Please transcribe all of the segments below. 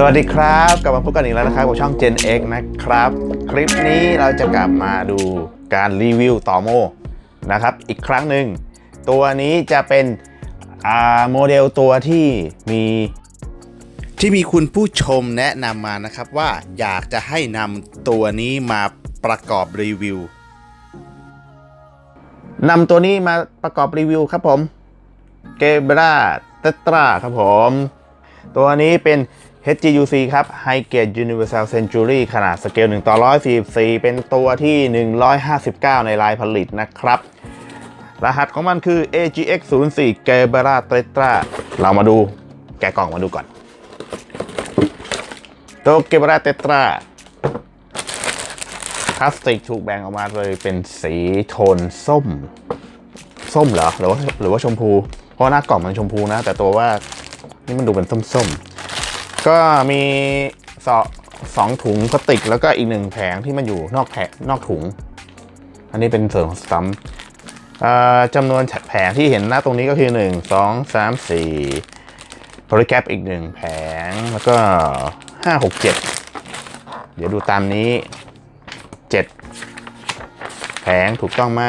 สวัสดีครับ กลับมาพบกันอีกแล้วนะครับกับช่อง Gen X นะครับ คลิปนี้เราจะกลับมาดูการรีวิวต่อโมนะครับ อีกครั้งหนึ่ง ตัวนี้จะเป็นอ่าโมเดลตัวที่มีที่มีคุณผู้ชมแนะนำมานะครับว่าอยากจะให้นำตัวนี้มาประกอบรีวิวนำตัวนี้มาประกอบรีวิวครับผมเกบราเตตราครับผม ตัวนี้เป็น HGUC ครับ High Grade Universal Century ขนาดสเกล1ต่อ144 เป็นตัวที่ 159 ในลายผลิตนะครับ รหัสของมันคือ AGX 0 4 g e b e r a Tetra เรามาดูแกะกล่องมาดูก่อน ตัว g e b e r a Tetra พลาสติกถูกแบ่งออกมาเลยเป็นสีโทนส้ม ส้มเหรอ หรือว่าหรือว่าชมพู เพราะหน้ากล่องมันชมพูนะ แต่ตัวว่านี่มันดูเป็นส้มๆ ก็มีสอสองถุงพลาสติก แล้วก็อีกหนึ่งแผงที่มันอยู่นอกแผงนอกถุง อันนี้เป็นเสริมของสตัมจำนวนแผงที่เห็นหน้าตรงนี้ก็คือ 1 2 3 4โพลิแคปอีก 1 แผง แล้วก็ 5 6 7 เดี๋ยวดูตามนี้ 7 แผงถูกต้องไหม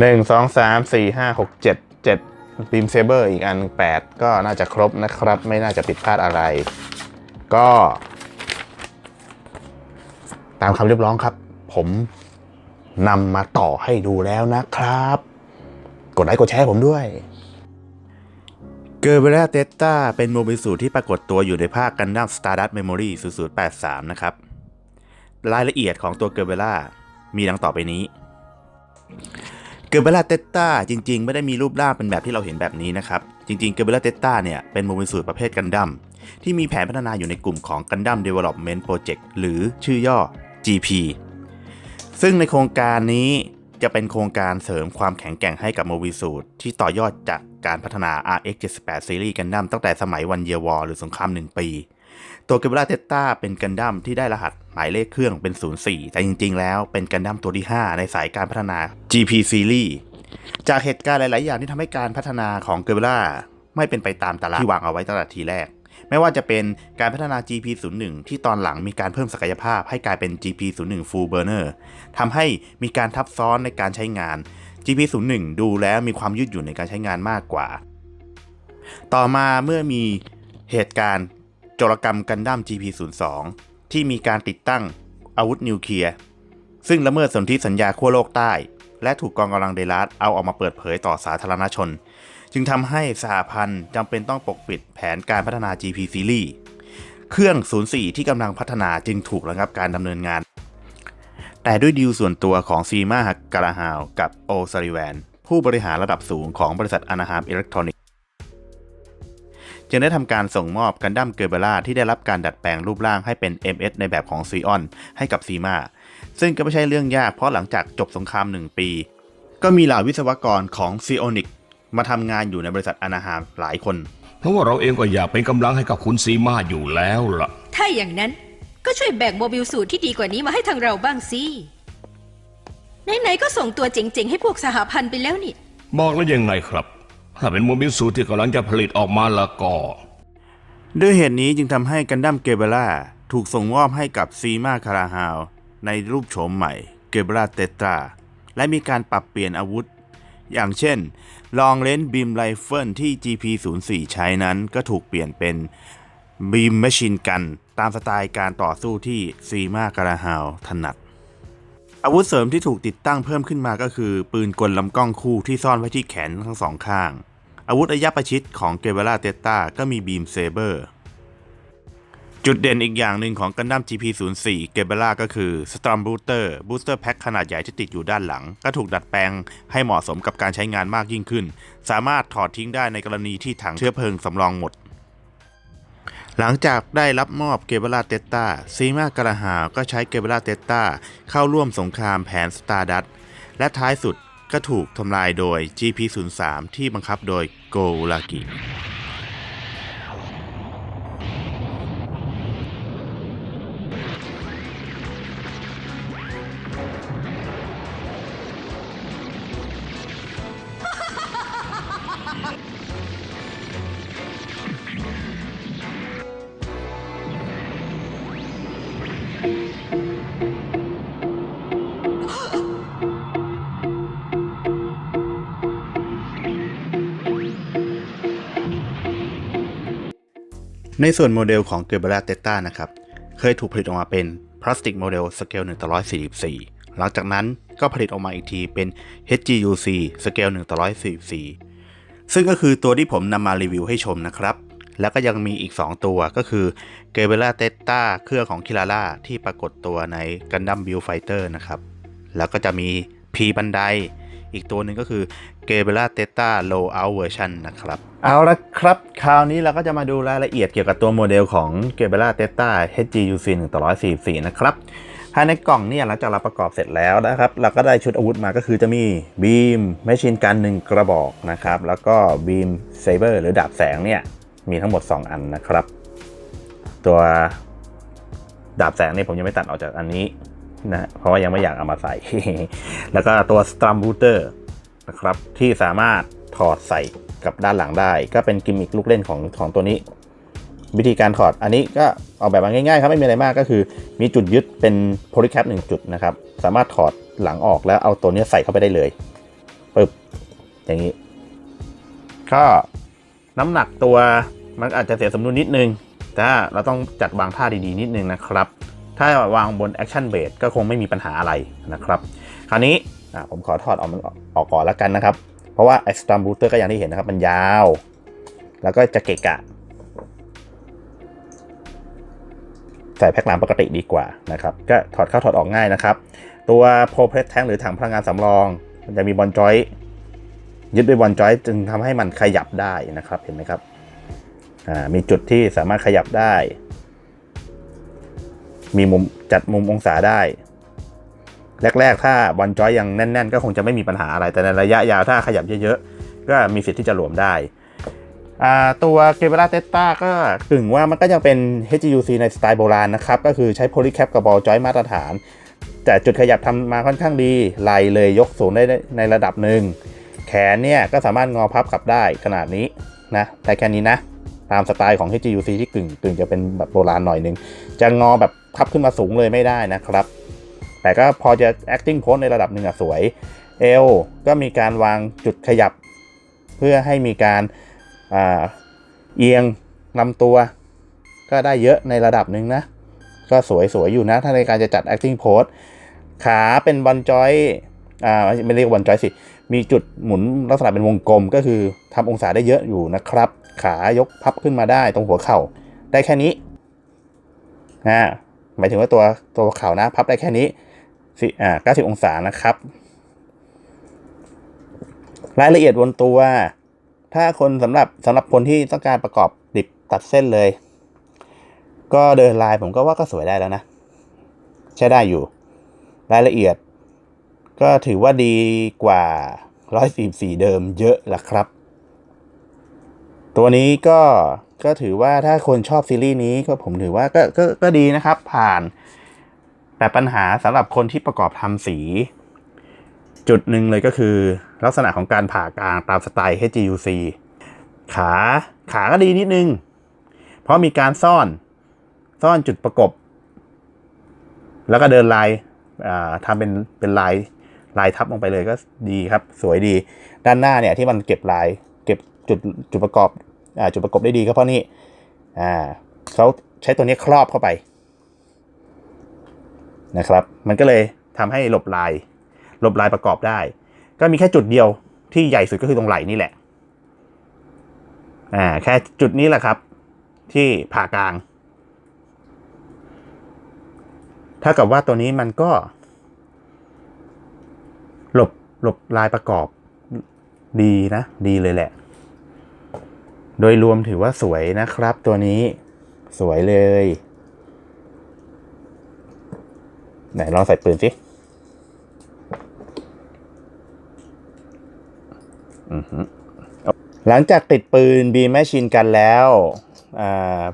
1 1 2 3 4 5 6 7 7 บีมเซเบอร์อีกอัน 8 ก็น่าจะครบนะครับ ไม่น่าจะผิดพลาดอะไร ก็ ตามคำเรียบร้องครับ ผมนำมาต่อให้ดูแล้วนะครับ กดไลค์กดแชร์ผมด้วยเกอร์เบล่าเตต้าเป็นโมบิสูที่ปรากฏตัวอยู่ในภาคกันดั้มสตาร์ดัตเมมโมรี่0083 นะครับ รายละเอียดของตัวเกอร์เบล่ามีดังต่อไปนี้ เกอร์เบราเตต้าจริงๆ ไม่ได้มีรูปร่างเป็นแบบที่เราเห็นแบบนี้นะครับ จริงๆ เกอร์เบราเตต้าเนี่ยเป็นโมบิลสูตรประเภทกันดั้มที่มีแผนพัฒนาอยู่ในกลุ่มของ Gundam Development Project หรือชื่อย่อ GP ซึ่งในโครงการนี้จะเป็นโครงการเสริมความแข็งแกร่งให้กับโมบิสูตรที่ต่อยอดจากการพัฒนา RX 78ซีรีส์กันดั้มตั้งแต่สมัยวันเยียวอหรือสงคราม 1 ปี ตัวเกเบราเตต้าเป็นกันดั้มที่ได้รหัสหมายเลขเครื่องเป็น 04 แต่จริงๆ แล้วเป็นกันดั้มตัวที่ 5 ในสายการพัฒนา GP ซีรีส์จากเหตุการณ์หลาย ๆ อย่างที่ทำให้การพัฒนาของเกเบราไม่เป็นไปตามตารางที่วางเอาไว้ตั้งแต่ทีแรก ไม่ว่าจะเป็นการพัฒนา GP01 ที่ตอนหลังมีการเพิ่มศักยภาพให้กลายเป็น GP01 Full Burner ทำให้มีการทับซ้อนในการใช้งาน GP01 ดูแล้วมีความยืดหยุ่นในการใช้งานมากกว่า ต่อมาเมื่อมีเหตุการณ์ โจรกรรมกันดั้ม GP02 ที่มีการติดตั้งอาวุธนิวเคลียร์ ซึ่งละเมิดสนธิสัญญาขั้วโลกใต้ และถูกกองกำลังเดลัสเอาออกมาเปิดเผยต่อสาธารณชน จึงทำให้สหพันธ์จำเป็นต้องปกปิดแผนการพัฒนา GP Series เครื่อง 04 ที่กำลังพัฒนาจึงถูกระงับการดำเนินงาน แต่ด้วยดีลส่วนตัวของซีมาฮักการาฮาวกับโอซาริแวนผู้บริหารระดับสูงของบริษัทอนาฮามอิเล็กทรอนิกส์ จึงได้ทำการส่งมอบกันดั้มเกอร์เบล่าที่ได้รับการดัดแปลงรูปร่างให้เป็น MS ในแบบของซีออนให้กับซีมาซึ่งก็ไม่ใช่เรื่องยากเพราะหลังจากจบสงคราม 1 ปี ก็มีเหล่าวิศวกรของซีโอนิกมาทำงานอยู่ในบริษัทอนาฮามหลายคน เพราะว่าเราเองก็อยากเป็นกำลังให้กับคุณซีมาอยู่แล้วล่ะ ถ้าอย่างนั้นก็ช่วยแบ่งโมบิลสูตรที่ดีกว่านี้มาให้ทางเราบ้างสิไหนๆก็ส่งตัวเจ๋งๆให้พวกสหพันธ์ไปแล้วนี่บอกแล้วยังไงครับ ถ้าเป็นโมบิลสูที่กำลังจะผลิตออกมาแล้วก็ด้วยเหตุนี้จึงทำให้กันดั้มเกเบล่าถูกส่งมอบให้กับซีมาคาราฮาวในรูปโฉมใหม่เกเบล่าเตตราและมีการปรับเปลี่ยนอาวุธ อย่างเช่น ลองเลนบีมไรเฟิลที่ GP04 ใช้นั้นก็ถูกเปลี่ยนเป็นบีมแมชชีนกันตามสไตล์การต่อสู้ที่ซีมาคาราฮาวถนัด อาวุธเสริมที่ถูกติดตั้งเพิ่มขึ้นมาก็คือ ปืนกลลำกล้องคู่ที่ซ่อนไว้ที่แขนทั้งสองข้าง อาวุธระยะประชิดของเกเบล่าเตต้าก็มีบีมเซเบอร์ จุดเด่นอีกอย่างหนึ่งของกันดั้ม GP04 เกเบล่าก็คือ Storm Booster Booster Pack ขนาดใหญ่ที่ติดอยู่ด้านหลัง ก็ถูกดัดแปลงให้เหมาะสมกับการใช้งานมากยิ่งขึ้น สามารถถอดทิ้งได้ในกรณีที่ถังเชื้อเพลิงสำรองหมด หลังจากได้รับมอบเกเบล่าเตต้าซีมากระหาวก็ใช้เกเบล่าเตต้าเข้าร่วมสงครามแผนสตาร์ดัตและท้ายสุดก็ถูกทำลายโดย GP03 ที่บังคับโดยโกลากิ ในส่วนโมเดลของ g e b e l a t e t a นะครับ เคยถูกผลิตออกมาเป็นพลาสติกโมเดลสเกล1ต่อ144 หลังจากนั้นก็ผลิตออกมาอีกทีเป็น HGUC สเกล1ต่อ144 ซึ่งก็คือตัวที่ผมนำมารีวิวให้ชมนะครับ แล้วก็ยังมีอีก 2 ตัวก็คือ g e b e l a t e t a เครื่องของ Kirara ที่ปรากฏตัวใน Gundam Build Fighter นะครับ แล้วก็จะมี P บันได อีกตัวหนึ่งก็คือ g e b e l a t e t a Low Out Version นะครับ เอาละครับ คราวนี้เราก็จะมาดูรายละเอียดเกี่ยวกับตัวโมเดลของ g e b e l a t e t a HGUC 1ต่อ144 นะครับภายในกล่องเนี่ยหลังจากเราประกอบเสร็จแล้วนะครับ เราก็ได้ชุดอาวุธมาก็คือจะมีบีมแมชชีนกันหนึ่งกระบอกนะครับ แล้วก็บีมเซเบอร์หรือดาบแสงเนี่ย มีทั้งหมด 2 อันนะครับ ตัวดาบแสงเนี่ยผมยังไม่ตัดออกจากอันนี้ นะเพราะว่ายังไม่อยากเอามาใส่ แล้วก็ตัวสตรัมบูเตอร์นะครับที่สามารถถอดใส่กับด้านหลังได้ ก็เป็นกิมมิคลูกเล่นของของตัวนี้ วิธีการถอดอันนี้ก็ออกแบบมาง่ายๆครับไม่มีอะไรมากก็คือ มีจุดยึดเป็นโพลีแคปหนึ่งจุดนะครับ สามารถถอดหลังออกแล้วเอาตัวนี้ใส่เข้าไปได้เลยปึ๊บอย่างนี้ ก็น้ำหนักตัวมันอาจจะเสียสมดุลนิดนึงแต่เราต้องจัดวางท่าดีๆนิดนึงนะครับ ถ้าวางบนแอคชั่นเบสก็คงไม่มีปัญหาอะไรนะครับ คราวนี้ผมขอถอดออกมันออกก่อนแล้วกันนะครับ เพราะว่าไอสตรัมบูเตอร์ก็อย่างที่เห็นนะครับ มันยาว แล้วก็จะเกะกะ ใส่แพ็คหลังปกติดีกว่านะครับ ก็ถอดเข้าถอดออกง่ายนะครับ ตัวโพเพรสแทงหรือถังพลังงานสำรอง มันจะมีบอลจอยยึดด้วยบอลจอยจึงทำให้มันขยับได้นะครับเห็นไหมครับมีจุดที่สามารถขยับได้ มีมุมจัดมุมองศาได้ แรก ๆ ถ้าบอลจอยยังแน่น ๆ ก็คงจะไม่มีปัญหาอะไร แต่ในระยะยาวถ้าขยับเยอะๆ ก็มีสิทธิ์ที่จะหลวมได้ตัวเกเบราเตต้าก็กึ่งว่ามันก็ยังเป็น HGUC ในสไตล์โบราณนะครับ ก็คือใช้โพลีแคปกับบอลจอยมาตรฐาน แต่จุดขยับทำมาค่อนข้างดีไหลเลยยกสูงได้ในระดับหนึ่ง แขนเนี่ยก็สามารถงอพับกลับได้ขนาดนี้นะแต่แค่นี้นะ ตามสไตล์ของ HGUC ที่กึ่งกึ่งจะเป็นแบบโบราณหน่อยนึง จะงอแบบ พับขึ้นมาสูงเลยไม่ได้นะครับ แต่ก็พอจะ acting pose ในระดับหนึ่งอะสวย เอวก็มีการวางจุดขยับ เพื่อให้มีการาเอียงลำตัว ก็ได้เยอะในระดับหนึ่งนะ ก็สวยสวยอยู่นะ ถ้าในการจะจัด acting pose ขาเป็นบอลจอยอ่าไม่เรียกบอลจอยสิ มีจุดหมุนลักษณะเป็นวงกลมก็คือทำองศาได้เยอะอยู่นะครับ ขายกพับขึ้นมาได้ตรงหัวเข่า ได้แค่นี้นะ หมายถึงว่าตัวตัวเข่านะพับได้แค่นี้สิอ่า90 องศานะครับ รายละเอียดบนตัว ถ้าคนสำหรับสำหรับคนที่ต้องการประกอบดิบตัดเส้นเลย ก็เดินลายผมก็ว่าก็สวยได้แล้วนะ ใช้ได้อยู่ รายละเอียด ก็ถือว่าดีกว่า 144 เดิมเยอะละครับ ตัวนี้ก็ ก็ถือว่าถ้าคนชอบซีรีส์นี้ก็ผมถือว่าก็ก็ก็ดีนะครับ ผ่าน แต่ปัญหาสำหรับคนที่ประกอบทำสี จุดหนึ่งเลยก็คือ ลักษณะของการผ่ากลางตามสไตล์ HGUC ขาขาก็ดีนิดนึง เพราะมีการซ่อนซ่อนจุดประกบ แล้วก็เดินลายาทำเป็นเป็นลายลายทับลงไปเลยก็ดีครับ สวยดีด้านหน้าเนี่ยที่มันเก็บลาย เก็บจุดจุดประกอบ จุดประกบได้ดีก็เพราะนี่เขาใช้ตัวนี้ครอบเข้าไปนะครับ มันก็เลยทำให้หลบลายหลบลายประกอบได้ ก็มีแค่จุดเดียวที่ใหญ่สุดก็คือตรงไหล่นี่แหละอ่าแค่จุดนี้แหละครับ ที่ผ่ากลางถ้ากับว่าตัวนี้มันก็ หลบหลบลายประกอบดีนะ ดีเลยแหละ โดยรวมถือว่าสวยนะครับตัวนี้สวยเลยไหนลองใส่ปืนสิหลังจากติดปืนบีแมชชีนกันแล้ว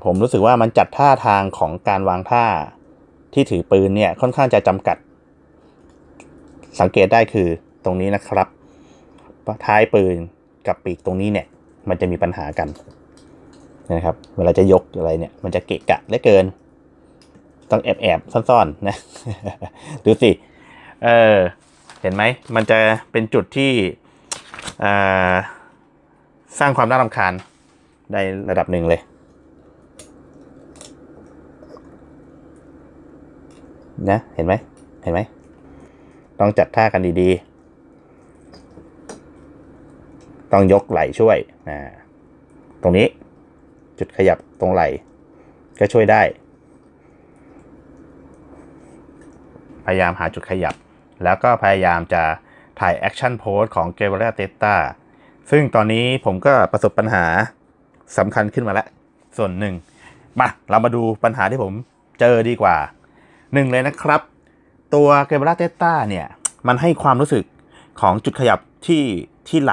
ผมรู้สึกว่ามันจัดท่าทางของการวางท่าที่ถือปืนเนี่ยค่อนข้างจะจำกัด สังเกตได้คือตรงนี้นะครับท้ายปืนกับปีกตรงนี้เนี่ย มันจะมีปัญหากันนะครับ เวลาจะยกอะไรเนี่ย มันจะเกะกะเหลือเกิน ต้องแอบแอบซ่อนๆนะ ดูสิ เออ เห็นไหม มันจะเป็นจุดที่สร้างความน่ารำคาญได้ระดับหนึ่งเลย นะ เห็นไหม เห็นไหม ต้องจัดท่ากันดีๆ ต้องยกไหล่ช่วยอ่าตรงนี้จุดขยับตรงไหล่ก็ช่วยได้ พยายามหาจุดขยับ แล้วก็พยายามจะถ่ายแอคชั่นโพสของเกเบร a เตต้าซึ่งตอนนี้ผมก็ประสบปัญหาสำคัญขึ้นมาแล้ว ส่วนหนึ่ง มา เรามาดูปัญหาที่ผมเจอดีกว่าหนึ่งเลยนะครับ ตัวเกเบร a เตต้าเนี่ย มันให้ความรู้สึกของจุดขยับที่ที่ไหล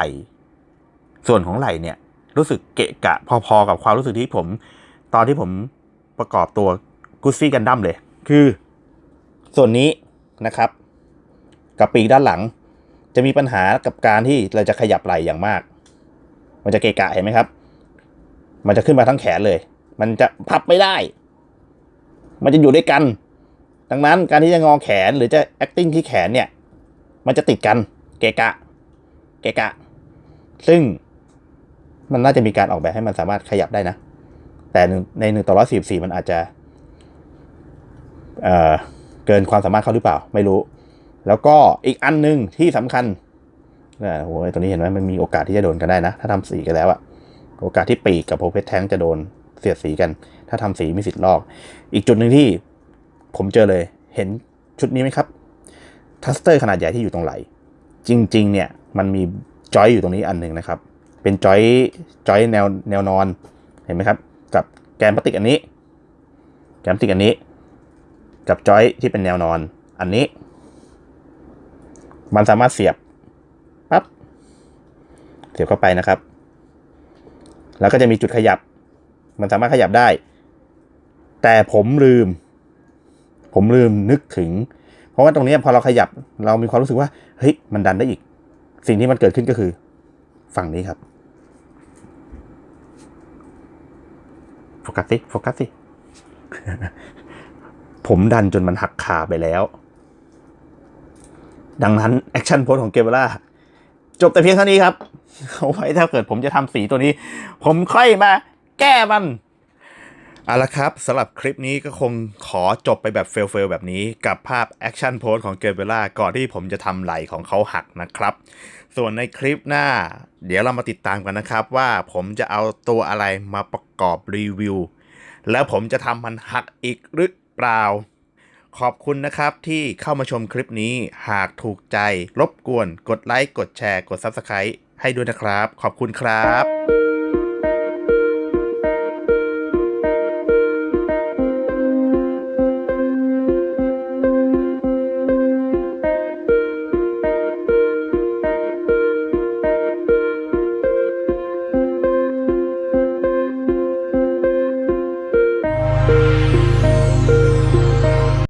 ส่วนของไหล่เนี่ย รู้สึกเกะกะพอๆกับความรู้สึกที่ผม ตอนที่ผมประกอบตัวกุซี่กันดั้มเลย คือ ส่วนนี้นะครับ กับปีกด้านหลัง จะมีปัญหากับการที่เราจะขยับไหล่อย่างมาก มันจะเกะกะเห็นไหมครับ มันจะขึ้นมาทั้งแขนเลย มันจะพับไม่ได้ มันจะอยู่ด้วยกัน ดังนั้นการที่จะงอแขนหรือจะ acting ที่แขนเนี่ย มันจะติดกัน เกะกะ เกะกะ ซึ่ง มันน่าจะมีการออกแบบให้มันสามารถขยับได้นะ แต่ในหนึ่งต่อร้อยสี่สี่มันอาจจะเอ่อเกินความสามารถเขาหรือเปล่า ไม่รู้ แล้วก็อีกอันหนึ่งที่สำคัญนะโอ้ยตัวนี้เห็นไหมมันมีโอกาสที่จะโดนกันได้นะ ถ้าทำสีกันแล้วอะโอกาสที่ปีกกับโพเพชแทงจะโดนเสียดสีกัน ถ้าทำสีมีสิทธิ์ลอก อีกจุดหนึ่งที่ผมเจอเลย เห็นชุดนี้ไหมครับทัสเตอร์ขนาดใหญ่ที่อยู่ตรงไหล จริง ๆ เนี่ย มันมีจอยอยู่ตรงนี้อันหนึ่งนะครับ เป็นจอยจอยแนวแนวนอนเห็นไหมครับ กับแกนพลาสติกอันนี้ แกนพลาสติกอันนี้ กับจอยที่เป็นแนวนอนอันนี้ มันสามารถเสียบปั๊บเสียบเข้าไปนะครับ แล้วก็จะมีจุดขยับ มันสามารถขยับได้ แต่ผมลืม ผมลืมนึกถึง เพราะว่าตรงนี้พอเราขยับเรามีความรู้สึกว่าเฮ้ยมันดันได้อีก สิ่งที่มันเกิดขึ้นก็คือ ฝั่งนี้ครับ โฟกัสสิโฟกัสสิผมดันจนมันหักขาไปแล้ว ดังนั้น แอคชั่นโพสของเกเบล่าจบแต่เพียงเท่านี้ครับ เอาไว้ถ้าเกิดผมจะทำสีตัวนี้ ผมค่อยมาแก้มัน เอาละครับสำหรับคลิปนี้ก็คงขอจบไปแบบเฟลๆแบบนี้ กับภาพแอคชั่นโพสของเกเบล่าก่อนที่ผมจะทำไหลของเขาหักนะครับ ส่วนในคลิปหน้า เดี๋ยวเรามาติดตามกันนะครับ ว่าผมจะเอาตัวอะไรมาประกอบรีวิว แล้วผมจะทำมันหักอีกหรือเปล่า ขอบคุณนะครับที่เข้ามาชมคลิปนี้หากถูกใจ รบกวน กดไลค์กดแชร์ กด Subscribe ให้ด้วยนะครับ ขอบคุณครับ